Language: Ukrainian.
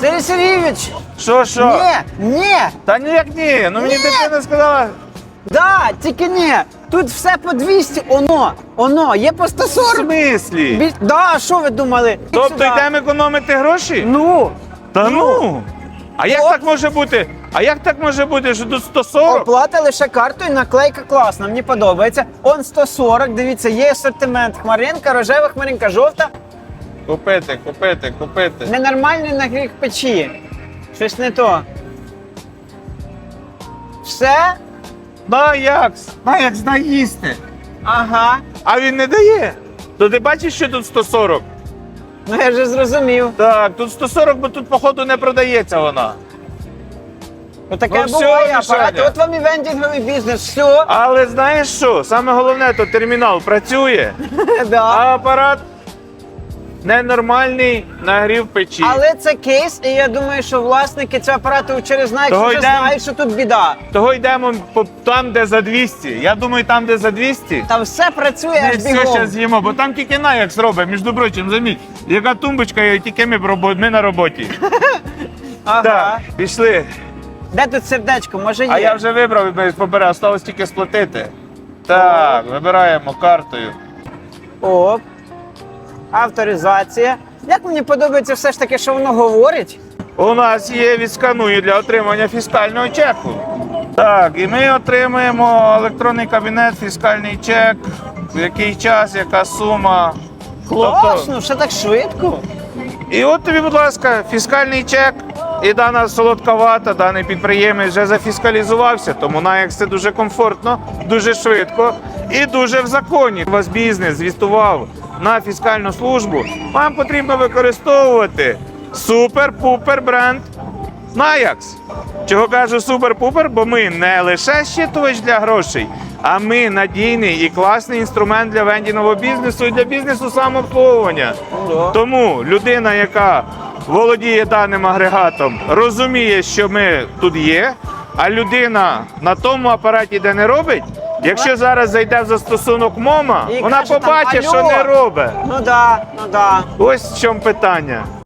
Сергій Сергійович! Що, що? Ні, ні, Та ніяк ні. Ну мені Ні. дитина сказала. да, тільки ні. Тут все по 200, оно, оно, є по В 140. смислі? Біль... Да, що ви думали? Тобто сюди. йдемо економити гроші? Ну, Та ну. А як От. так може бути? А як так може бути, що тут 140? оплата лише картою, наклейка класна, мені подобається. Он 140, дивіться, є асортимент. Хмаринка, рожева хмаринка, жовта. Купити, купити, купити. Ненормальний нагріх печі. Щось не то. Все? На як? Їсти. Ага. А він не дає. То ти бачиш, що тут 140? Ну я вже зрозумів. Так, тут 140, бо тут, походу, не продається вона. Ну, все, буває Мішаня. апарат. От вам і вендінговий бізнес. Все. Але знаєш що? Саме головне, то термінал працює, да. а апарат ненормальний нагрів печі. Але це кейс, і я думаю, що власники цього апарату через знають, Того вже йдем. знають, що тут біда. Того йдемо по там, де за 200. Я думаю, там, де за 200. Там все працює Ми аж все бігом. ще з'їмо, бо там тільки наякс робить, між прочим, заміть. Яка тумбочка, і тільки ми, робо- ми на роботі. Ага. Так, пішли. Де тут сердечко? Може є? А я вже вибрав, побирав, осталось тільки сплатити. Так, вибираємо картою. Оп. Авторизація. Як мені подобається все ж таки, що воно говорить. У нас є відсканує для отримання фіскального чеку. Так, і ми отримуємо електронний кабінет, фіскальний чек, в який час, яка сума. Тобто, Класно, ще так швидко. і от тобі, будь ласка, фіскальний чек. І дана солодка вата, даний підприємець вже зафіскалізувався, тому на як це дуже комфортно, дуже швидко і дуже в законі. У вас бізнес звістував на фіскальну службу. Вам потрібно використовувати супер-пупер бренд Наякс. Чого кажу супер-пупер? Бо ми не лише щитувач для грошей, а ми надійний і класний інструмент для вендіного бізнесу і для бізнесу самообслуговування. Тому людина, яка володіє даним агрегатом, розуміє, що ми тут є. А людина на тому апараті, де не робить, якщо зараз зайде в застосунок МОМА, І вона каже там, побачить, що «Алло». не робить. Ну да, ну да. Ось в чому питання.